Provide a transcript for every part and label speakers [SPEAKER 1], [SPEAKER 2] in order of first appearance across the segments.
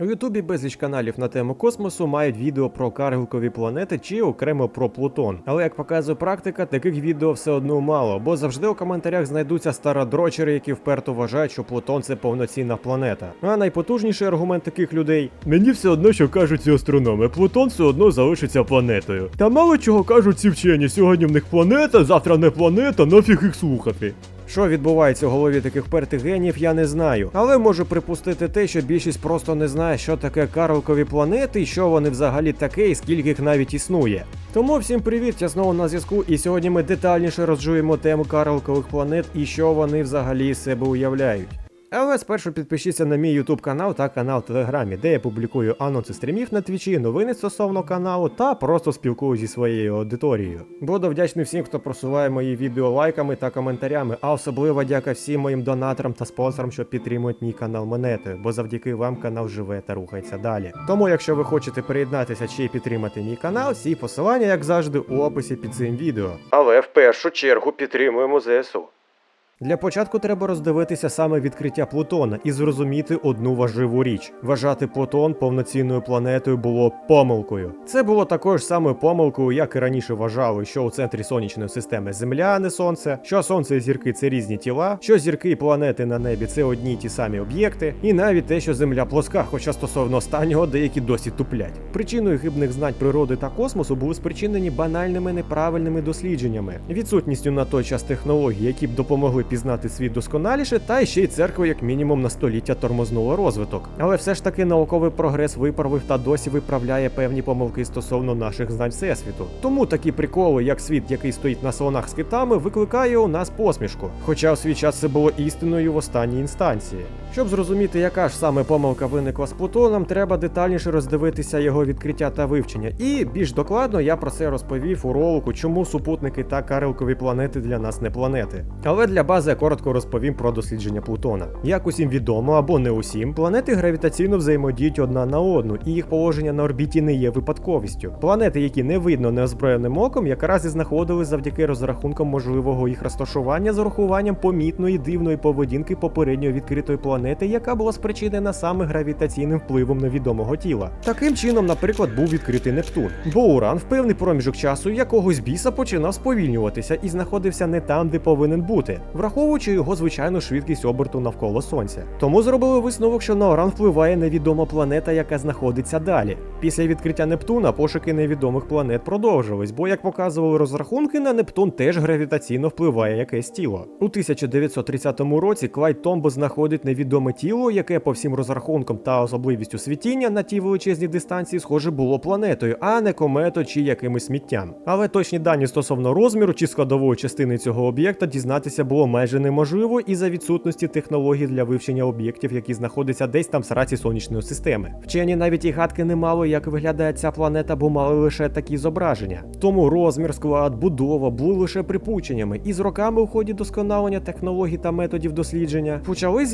[SPEAKER 1] У Ютубі безліч каналів на тему космосу мають відео про каргілкові планети чи окремо про Плутон. Але як показує практика, таких відео все одно мало, бо завжди у коментарях знайдуться стародрочери, які вперто вважають, що Плутон це повноцінна планета. А найпотужніший аргумент таких людей мені все одно, що кажуть ці астрономи, Плутон все одно залишиться планетою. Та мало чого кажуть ці вчені, сьогодні в них планета, завтра не планета, нафіг їх слухати. Що відбувається у голові таких пертигенів, я не знаю. Але можу припустити те, що більшість просто не знає, що таке карликові планети, і що вони взагалі таке, і скільки їх навіть існує. Тому всім привіт, я знову на зв'язку, і сьогодні ми детальніше розжуємо тему карликових планет і що вони взагалі себе уявляють. Але спершу підпишіться на мій YouTube канал та канал в Телеграмі, де я публікую анонси стрімів на твічі, новини стосовно каналу та просто спілкуюсь зі своєю аудиторією. Буду вдячний всім, хто просуває мої відео лайками та коментарями, а особливо дяка всім моїм донаторам та спонсорам, що підтримують мій канал монетою, бо завдяки вам канал живе та рухається далі. Тому, якщо ви хочете приєднатися чи підтримати мій канал, всі посилання, як завжди, у описі під цим відео. Але в першу чергу підтримуємо ЗСУ. Для початку треба роздивитися саме відкриття Плутона і зрозуміти одну важливу річ: вважати Плутон повноцінною планетою було помилкою. Це було також саме помилкою, як і раніше вважали, що у центрі сонячної системи Земля, а не сонце, що сонце і зірки це різні тіла, що зірки і планети на небі це одні й ті самі об'єкти, і навіть те, що Земля плоска, хоча стосовно останнього деякі досі туплять. Причиною хибних знань природи та космосу були спричинені банальними неправильними дослідженнями, відсутністю на той час технологій, які б допомогли пізнати світ досконаліше, та ще й церква, як мінімум, на століття тормознула розвиток. Але все ж таки науковий прогрес виправив та досі виправляє певні помилки стосовно наших знань всесвіту. Тому такі приколи, як світ, який стоїть на слонах з китами, викликає у нас посмішку. Хоча у свій час це було істиною в останній інстанції. Щоб зрозуміти, яка ж саме помилка виникла з Плутоном, треба детальніше роздивитися його відкриття та вивчення. І більш докладно я про це розповів у ролику, чому супутники та карелкові планети для нас не планети. Але для бази я коротко розповім про дослідження Плутона. Як усім відомо або не усім, планети гравітаційно взаємодіють одна на одну, і їх положення на орбіті не є випадковістю. Планети, які не видно неозброєним оком, якраз і знаходились завдяки розрахункам можливого їх розташування з урахуванням помітної дивної поведінки попередньо відкритої планети, яка була спричинена саме гравітаційним впливом невідомого тіла. Таким чином, наприклад, був відкритий Нептун, бо Уран в певний проміжок часу якогось біса починав сповільнюватися і знаходився не там, де повинен бути, враховуючи його звичайну швидкість оберту навколо сонця. Тому зробили висновок, що на Уран впливає невідома планета, яка знаходиться далі. Після відкриття Нептуна пошуки невідомих планет продовжились, бо як показували розрахунки, на Нептун теж гравітаційно впливає якесь тіло. У 1930 році Клайд Томбо знаходить невідоме тіло, яке по всім розрахункам та особливістю світіння на тій величезній дистанції, схоже, було планетою, а не кометою чи якимось сміттям. Але точні дані стосовно розміру чи складової частини цього об'єкта дізнатися було майже неможливо із за відсутності технологій для вивчення об'єктів, які знаходяться десь там в сраці сонячної системи. Вчені навіть і гадки не мали, як виглядає ця планета, бо мали лише такі зображення. Тому розмір, склад, будова були лише припущеннями, і з роками у ході досконалення технологій та методів дослідження почали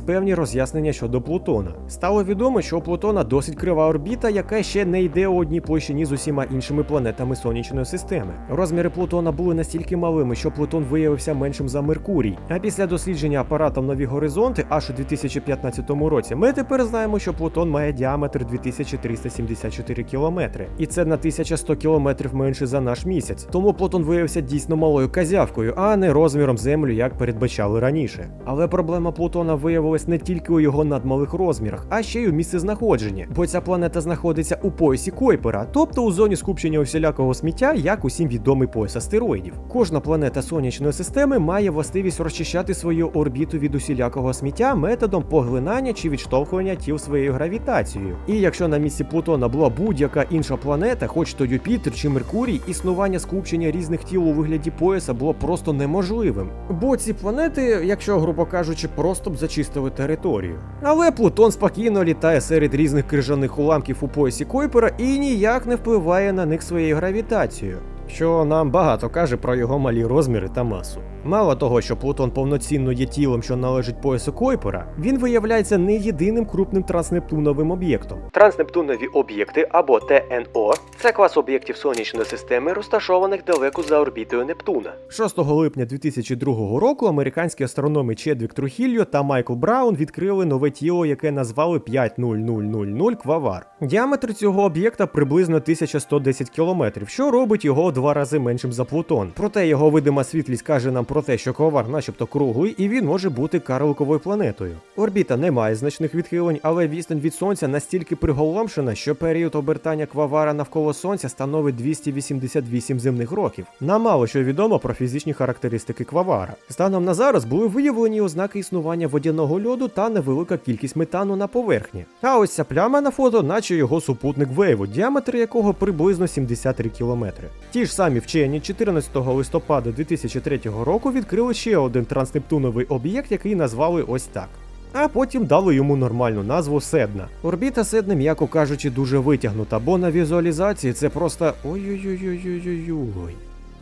[SPEAKER 1] з'являтись певні роз'яснення щодо Плутона. Стало відомо, що у Плутона досить крива орбіта, яка ще не йде у одній площині з усіма іншими планетами сонячної системи. Розміри Плутона були настільки малими, що Плутон виявився меншим за Меркурій. А після дослідження апаратом Нові горизонти аж у 2015 році ми тепер знаємо, що Плутон має діаметр 2374 кілометри, і це на 1100 кілометрів менше за наш місяць. Тому Плутон виявився дійсно малою казявкою, а не розміром Землю, як передбачали раніше. Але проблема Плутона виявилась не тільки у його надмалих розмірах, а ще й у місцезнаходженні, бо ця планета знаходиться у поясі Койпера, тобто у зоні скупчення усілякого сміття, як усім відомий пояс астероїдів. Кожна планета сонячної системи має властивість розчищати свою орбіту від усілякого сміття методом поглинання чи відштовхування тіл своєю гравітацією. І якщо на місці Плутона була будь-яка інша планета, хоч то Юпітер чи Меркурій, існування скупчення різних тіл у вигляді пояса було просто неможливим. Бо ці планети, якщо грубо кажучи, просто б зачистили територію. Але Плутон спокійно літає серед різних крижаних уламків у поясі Койпера і ніяк не впливає на них своєю гравітацією, що нам багато каже про його малі розміри та масу. Мало того, що Плутон повноцінно є тілом, що належить поясу Койпера, він виявляється не єдиним крупним транснептуновим об'єктом. Транснептунові об'єкти або ТНО це клас об'єктів сонячної системи, розташованих далеко за орбітою Нептуна. 6 липня 2002 року американські астрономи Чедвік Трухільо та Майкл Браун відкрили нове тіло, яке назвали 50000 Квавар. Діаметр цього об'єкта приблизно 1110 км, що робить його в два рази меншим за Плутон. Проте його видима світлість каже нам про те, що Квавар начебто круглий і він може бути карликовою планетою. Орбіта не має значних відхилень, але відстань від сонця настільки приголомшена, що період обертання Квавара навколо сонця становить 288 земних років. Нам мало що відомо про фізичні характеристики Квавара. Станом на зараз були виявлені ознаки існування водяного льоду та невелика кількість метану на поверхні. А ось ця пляма на фото, наче його супутник Вейву, діаметр якого приблизно 73 кілометри. Ті ж самі вчені 14 листопада 2003 року відкрили ще один транснептуновий об'єкт, який назвали ось так. А потім дали йому нормальну назву Седна. Орбіта Седна, м'яко кажучи, дуже витягнута, бо на візуалізації це просто ой-ой-ой-ой-ой-ой.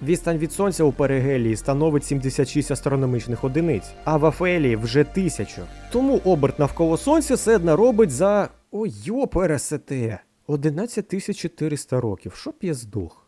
[SPEAKER 1] Відстань від сонця у перигелії становить 76 астрономічних одиниць, а в Афелії вже 1000. Тому оберт навколо сонця Седна робить за. Ой, йо, пересете. 11400 років, щоб я.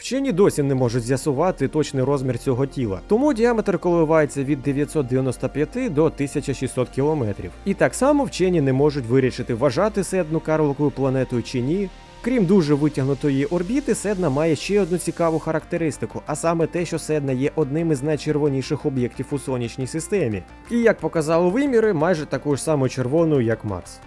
[SPEAKER 1] Вчені досі не можуть з'ясувати точний розмір цього тіла, тому діаметр коливається від 995 до 1600 кілометрів. І так само вчені не можуть вирішити, вважати Седну карликовою планетою чи ні. Крім дуже витягнутої орбіти, Седна має ще одну цікаву характеристику, а саме те, що Седна є одним із найчервоніших об'єктів у сонячній системі. І як показали виміри, майже такою ж самою червоною, як Марс.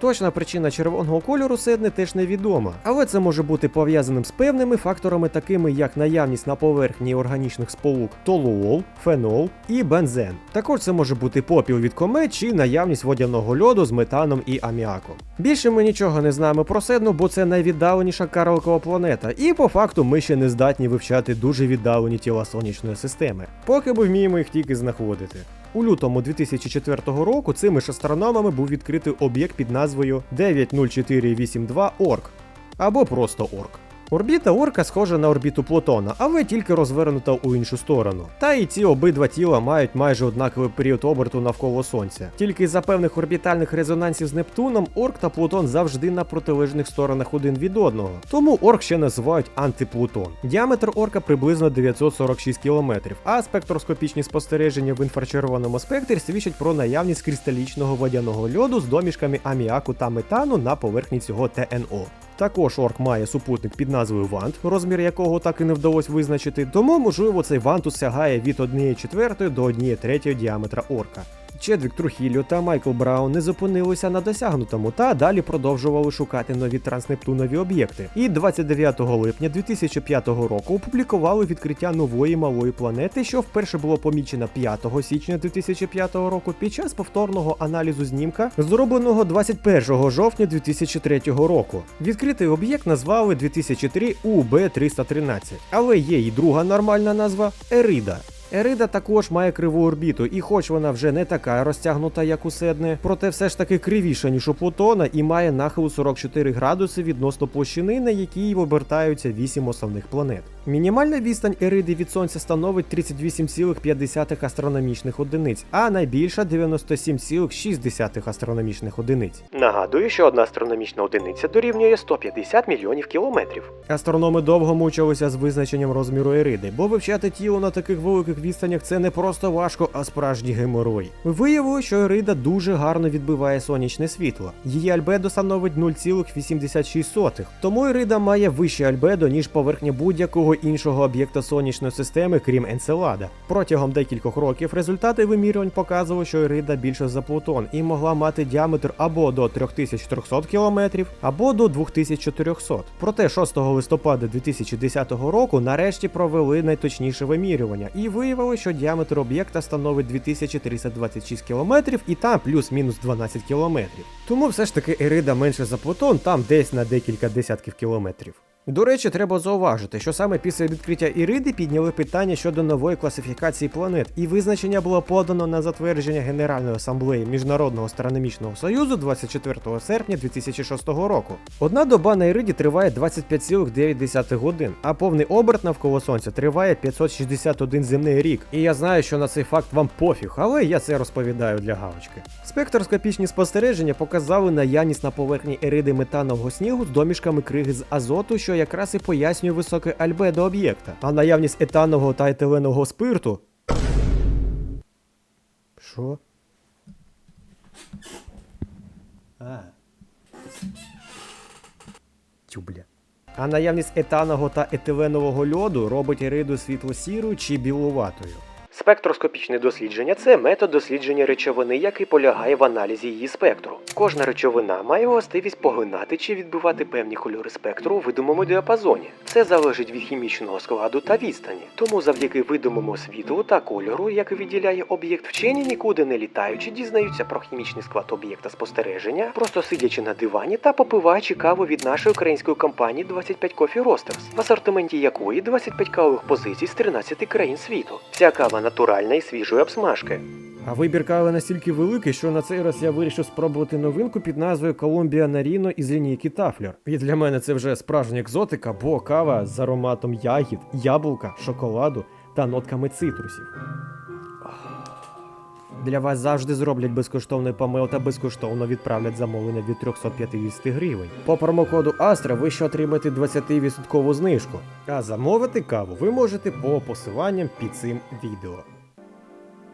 [SPEAKER 1] Точна причина червоного кольору Седни теж невідома, але це може бути пов'язаним з певними факторами, такими як наявність на поверхні органічних сполук толуол, фенол і бензен. Також це може бути попіл від комет чи наявність водяного льоду з метаном і аміаком. Більше ми нічого не знаємо про Седну, бо це найвіддаленіша карликова планета, і по факту ми ще не здатні вивчати дуже віддалені тіла сонячної системи, поки ми вміємо їх тільки знаходити. У лютому 2004 року цими ж астрономами був відкритий об'єкт під назвою 90482 Орк або просто Орк. Орбіта Орка схожа на орбіту Плутона, але тільки розвернута у іншу сторону. Та і ці обидва тіла мають майже однаковий період оберту навколо Сонця. Тільки за певних орбітальних резонансів з Нептуном Орк та Плутон завжди на протилежних сторонах один від одного. Тому Орк ще називають антиплутон. Діаметр Орка приблизно 946 км, а спектроскопічні спостереження в інфрачервоному спектрі свідчать про наявність кристалічного водяного льоду з домішками аміаку та метану на поверхні цього ТНО. Також орк має супутник під назвою Вант, розмір якого так і не вдалося визначити, тому можливо цей вантус сягає від 1 четвертої до 1 третьої діаметра орка. Чедвік Трухіллю та Майкл Браун не зупинилися на досягнутому та далі продовжували шукати нові транснептунові об'єкти. І 29 липня 2005 року опублікували відкриття нової малої планети, що вперше було помічено 5 січня 2005 року під час повторного аналізу знімка, зробленого 21 жовтня 2003 року. Відкритий об'єкт назвали 2003 УБ-313, але є і друга нормальна назва Ерида. Ерида також має криву орбіту, і хоч вона вже не така розтягнута, як у Седни, проте все ж таки кривіша, ніж у Плутона, і має нахил 44 градуси відносно площини, на якій обертаються 8 основних планет. Мінімальна відстань Ериди від Сонця становить 38,5 астрономічних одиниць, а найбільша 97,6 астрономічних одиниць. Нагадую, що одна астрономічна одиниця дорівнює 150 мільйонів кілометрів. Астрономи довго мучилися з визначенням розміру Ериди, бо вивчати тіло на таких великих відстанях це не просто важко, а справжній геморой. Виявилося, що Ерида дуже гарно відбиває сонячне світло. Її альбедо становить 0,86, тому Ерида має вище альбедо, ніж поверхня будь-якого іншого об'єкта сонячної системи, крім Енцелада. Протягом декількох років результати вимірювань показували, що Ерида більше за Плутон і могла мати діаметр або до 3300 км, або до 2400. Проте 6 листопада 2010 року нарешті провели найточніше вимірювання і виявили, що діаметр об'єкта становить 2326 км і там плюс-мінус 12 км. Тому все ж таки Ерида менше за Плутон, там десь на декілька десятків кілометрів. До речі, треба зауважити, що саме після відкриття Іриди підняли питання щодо нової класифікації планет, і визначення було подано на затвердження Генеральної асамблеї Міжнародного астрономічного союзу 24 серпня 2006 року. Одна доба на Іриді триває 25,9 годин, а повний оберт навколо сонця триває 561 земний рік. І я знаю, що на цей факт вам пофіг, але я це розповідаю для галочки. Спектроскопічні спостереження показали наявність на поверхні Іриди метанового снігу з домішками криги з азоту, що якраз і пояснює високе альбедо об'єкта, а наявність етанового та етиленового спирту. Що? А. Тюбля. А наявність етанового та етиленового льоду робить іриду світло-сірою чи білуватою. Спектроскопічне дослідження це метод дослідження речовини, який полягає в аналізі її спектру. Кожна речовина має властивість поглинати чи відбивати певні кольори спектру у видимому діапазоні. Це залежить від хімічного складу та відстані. Тому завдяки видимому світлу та кольору, який відділяє об'єкт, вчені нікуди не літаючи, дізнаються про хімічний склад об'єкта спостереження, просто сидячи на дивані та попиваючи каву від нашої української компанії 25 Coffee Roasters, в асортименті якої 25 кавових позицій з 13 країн світу. Ця кава натуральна і свіжої обсмажки. А вибір кави настільки великий, що на цей раз я вирішив спробувати новинку під назвою Колумбія Наріно із лінійки Тафлер. І для мене це вже справжня екзотика, бо кава з ароматом ягід, яблука, шоколаду та нотками цитрусів. Для вас завжди зроблять безкоштовний помил та безкоштовно відправлять замовлення від 350 гривень. По промокоду Astra ви ще отримаєте 20% знижку. А замовити каву ви можете по посиланням під цим відео.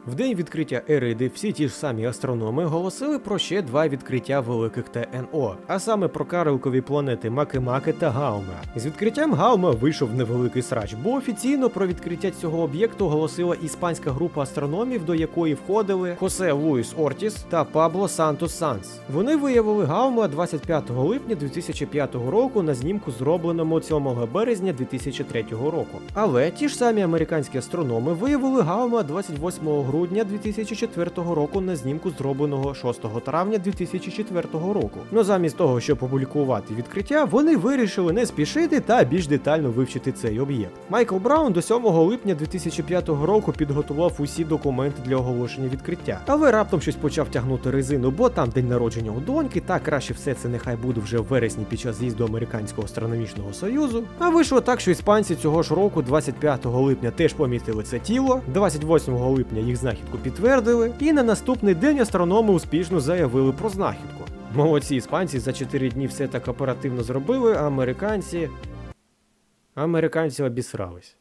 [SPEAKER 1] В день відкриття Ериди всі ті ж самі астрономи оголосили про ще два відкриття великих ТНО, а саме про карелкові планети Макемаке та Гаума. З відкриттям Гаума вийшов невеликий срач, бо офіційно про відкриття цього об'єкту оголосила іспанська група астрономів, до якої входили Хосе Луїс Ортіс та Пабло Сантос Санс. Вони виявили Гаума 25 липня 2005 року на знімку, зробленому 7 березня 2003 року. Але ті ж самі американські астрономи виявили Гаума 28 грудня 2004 року на знімку, зробленого 6 травня 2004 року. Но замість того, щоб опублікувати відкриття, вони вирішили не спішити та більш детально вивчити цей об'єкт. Майкл Браун до 7 липня 2005 року підготував усі документи для оголошення відкриття, але раптом щось почав тягнути резину, бо там день народження у доньки, та краще все це нехай буде вже в вересні під час з'їзду Американського астрономічного союзу. А вийшло так, що іспанці цього ж року, 25 липня, теж помітили це тіло, 28 липня їх знахідку підтвердили, і на наступний день астрономи успішно заявили про знахідку. Молодці іспанці за 4 дні все так оперативно зробили, а американці. Американці обісрались.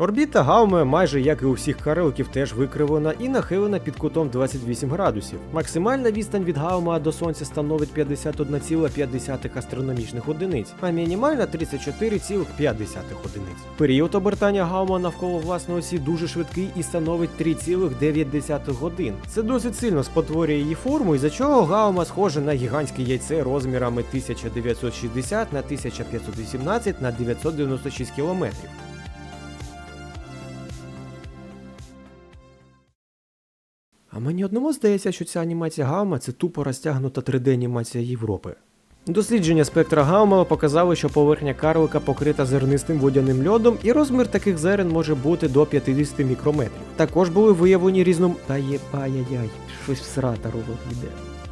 [SPEAKER 1] Орбіта Гауме, майже як і у всіх карелків, теж викривлена і нахилена під кутом 28 градусів. Максимальна відстань від Гаума до сонця становить 51,5 астрономічних одиниць, а мінімальна 34,5 одиниць. Період обертання Гаума навколо власної осі дуже швидкий і становить 3,9 годин. Це досить сильно спотворює її форму, із-за чого Гаума схоже на гігантське яйце розмірами 1960 на 1518 на 996 кілометрів. А мені одному здається, що ця анімація Гаума це тупо розтягнута 3D-анімація Європи. Дослідження спектра Гаумела показали, що поверхня карлика покрита зернистим водяним льодом, і розмір таких зерен може бути до 50 мікрометрів. Також були виявлені різном... Та є ай-яй-яй, щось всрата робот йде.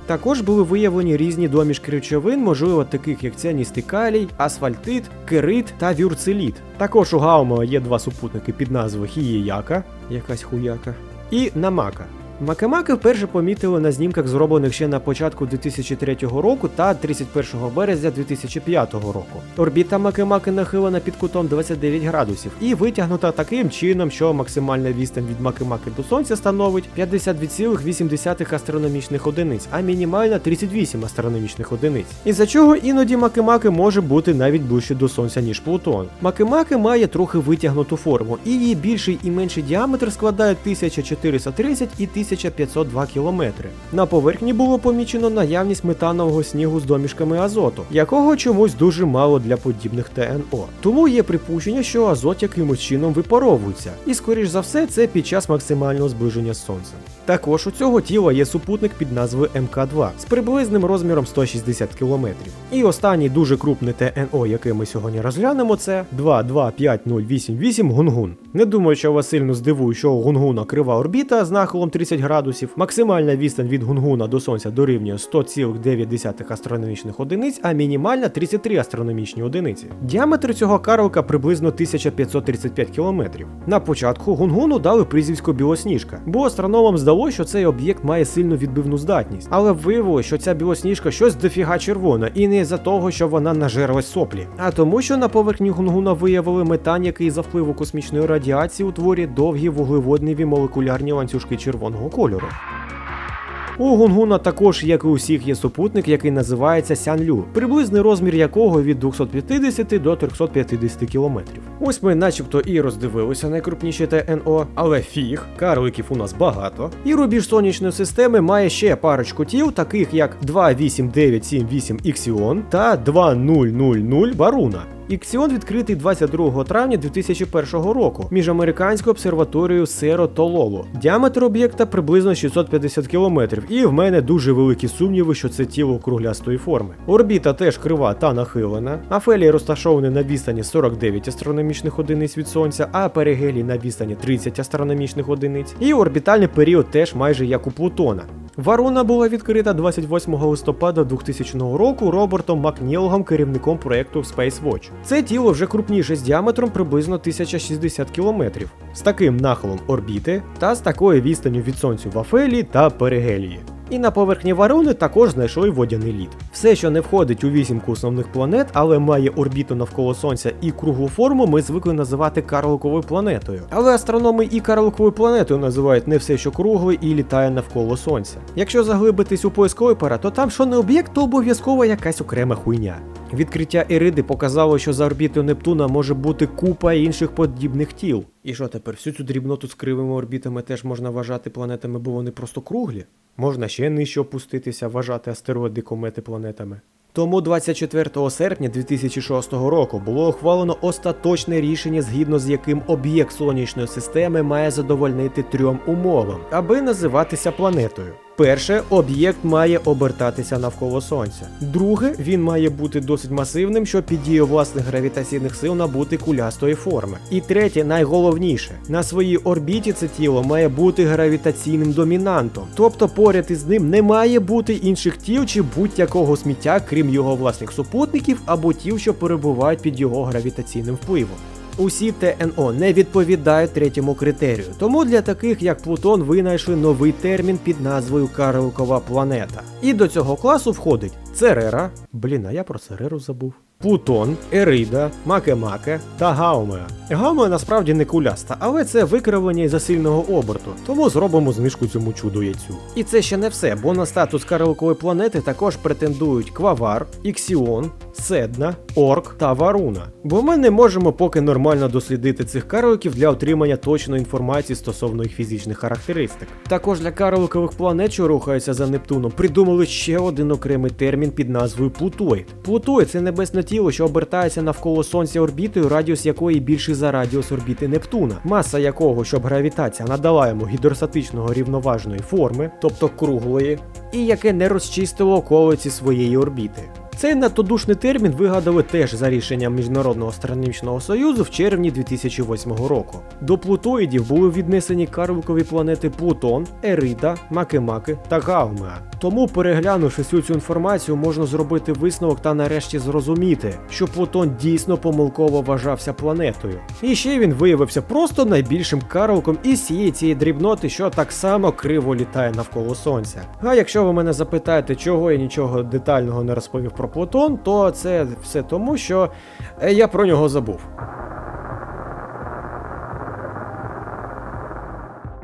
[SPEAKER 1] Також були виявлені різні домішки речовин, можливо, таких як цяністий калій, асфальтит, керит та вюрцеліт. Також у Гаумела є два супутники під назвою Хієяка, якась хуяка, і Намака. Макемаки вперше помітили на знімках, зроблених ще на початку 2003 року та 31 березня 2005 року. Орбіта Макемаки нахилена під кутом 29 градусів і витягнута таким чином, що максимальна відстань від Макемаки до сонця становить 52,8 астрономічних одиниць, а мінімальна 38 астрономічних одиниць. Із-за чого іноді Макемаки може бути навіть ближче до сонця, ніж Плутон. Макемаки має трохи витягнуту форму, і її більший і менший діаметр складають 1430 і 1502 кілометри. На поверхні було помічено наявність метанового снігу з домішками азоту, якого чомусь дуже мало для подібних ТНО. Тому є припущення, що азот якимось чином випаровується, і скоріш за все це під час максимального зближення з сонцем. Також у цього тіла є супутник під назвою МК2 з приблизним розміром 160 км. І останній дуже крупний ТНО, який ми сьогодні розглянемо, це 225088 Гунгун. Не думаю, що вас сильно здивує, що у Гунгуна крива орбіта з нахилом 30 градусів. Максимальна відстань від Гунгуна до Сонця дорівнює 100,9 астрономічних одиниць, а мінімальна 33 астрономічні одиниці. Діаметр цього карлика приблизно 1535 км. На початку Гунгуну дали прізвисько Білосніжка, бо астрономам здалося, що цей об'єкт має сильну відбивну здатність. Але виявилося, що ця білосніжка щось дофіга червона, і не за того, що вона нажерлась соплі, а тому, що на поверхні Гунгуна виявили метан, який за впливу космічної радіації утворює довгі вуглеводневі молекулярні ланцюжки червоного кольору. У Гунгуна також, як і у всіх, є супутник, який називається Сянлю, приблизний розмір якого від 250 до 350 кілометрів. Ось ми начебто і роздивилися найкрупніші ТНО, але фіг, карликів у нас багато. І рубіж сонячної системи має ще парочку тіл, таких як 28978 Іксіон та 2000 Варуна. Іксіон відкритий 22 травня 2001 року між американською обсерваторією Серо Тололо. Діаметр об'єкта приблизно 650 км, і в мене дуже великі сумніви, що це тіло круглястої форми. Орбіта теж крива та нахилена. Афелій розташований на відстані 49 астрономічних одиниць від сонця, а перигелій на відстані 30 астрономічних одиниць. І орбітальний період теж майже як у Плутона. Варуна була відкрита 28 листопада 2000 року Робертом Макнілгом, керівником проєкту Space Watch. Це тіло вже крупніше з діаметром приблизно 1060 км, з таким нахилом орбіти та з такою відстанню від сонцю в Афелі та Перигелії. І на поверхні Варуни також знайшли водяний лід. Все, що не входить у вісімку основних планет, але має орбіту навколо Сонця і круглу форму, ми звикли називати карликовою планетою. Але астрономи і карликовою планетою називають не все, що кругле і літає навколо Сонця. Якщо заглибитись у поиск Ойпера, то там що не об'єкт, то обов'язково якась окрема хуйня. Відкриття Ериди показало, що за орбітою Нептуна може бути купа інших подібних тіл. І що тепер, всю цю дрібноту з кривими орбітами теж можна вважати планетами, бо вони просто круглі? Можна ще нижче опуститися, вважати астероїди комети планетами. Тому 24 серпня 2006 року було ухвалено остаточне рішення, згідно з яким об'єкт сонячної системи має задовольнити трьом умовам, аби називатися планетою. Перше, об'єкт має обертатися навколо сонця. Друге, він має бути досить масивним, щоб під дією власних гравітаційних сил набути кулястої форми. І третє, найголовніше, на своїй орбіті це тіло має бути гравітаційним домінантом, тобто поряд із ним не має бути інших тіл чи будь-якого сміття, крім його власних супутників або тіл, що перебувають під його гравітаційним впливом. Усі ТНО не відповідають третьому критерію, тому для таких як Плутон винайшли новий термін під назвою Карликова планета. І до цього класу входить Церера, блін, а я про Цереру забув. Плутон, Ерида, Макемаке та Гаумеа. Гаумеа насправді не куляста, але це викривлення із засильного оберту, тому зробимо знижку цьому чуду яйцю. І це ще не все, бо на статус карликової планети також претендують Квавар, Іксіон, Седна, Орк та Варуна. Бо ми не можемо поки нормально дослідити цих карликів для отримання точної інформації стосовно їх фізичних характеристик. Також для карликових планет, що рухаються за Нептуном, придумали ще один окремий термін під назвою Плутоїд. Плутоїд це небесне тіло, що обертається навколо Сонця орбітою, радіус якої більший за радіус орбіти Нептуна, маса якого, щоб гравітація надала йому гідростатичного рівноважної форми, тобто круглої, і яке не розчистило околиці своєї орбіти. Цей надтодушний термін вигадали теж за рішенням Міжнародного астрономічного союзу в червні 2008 року. До плутоїдів були віднесені карликові планети Плутон, Ерида, Макемаки та Гаумеа. Тому, переглянувши всю цю інформацію, можна зробити висновок та нарешті зрозуміти, що Плутон дійсно помилково вважався планетою. І ще він виявився просто найбільшим карликом із всієї цієї дрібноти, що так само криво літає навколо сонця. А якщо ви мене запитаєте, чого я нічого детального не розповів про Плутон, то це все тому, що е, я про нього забув.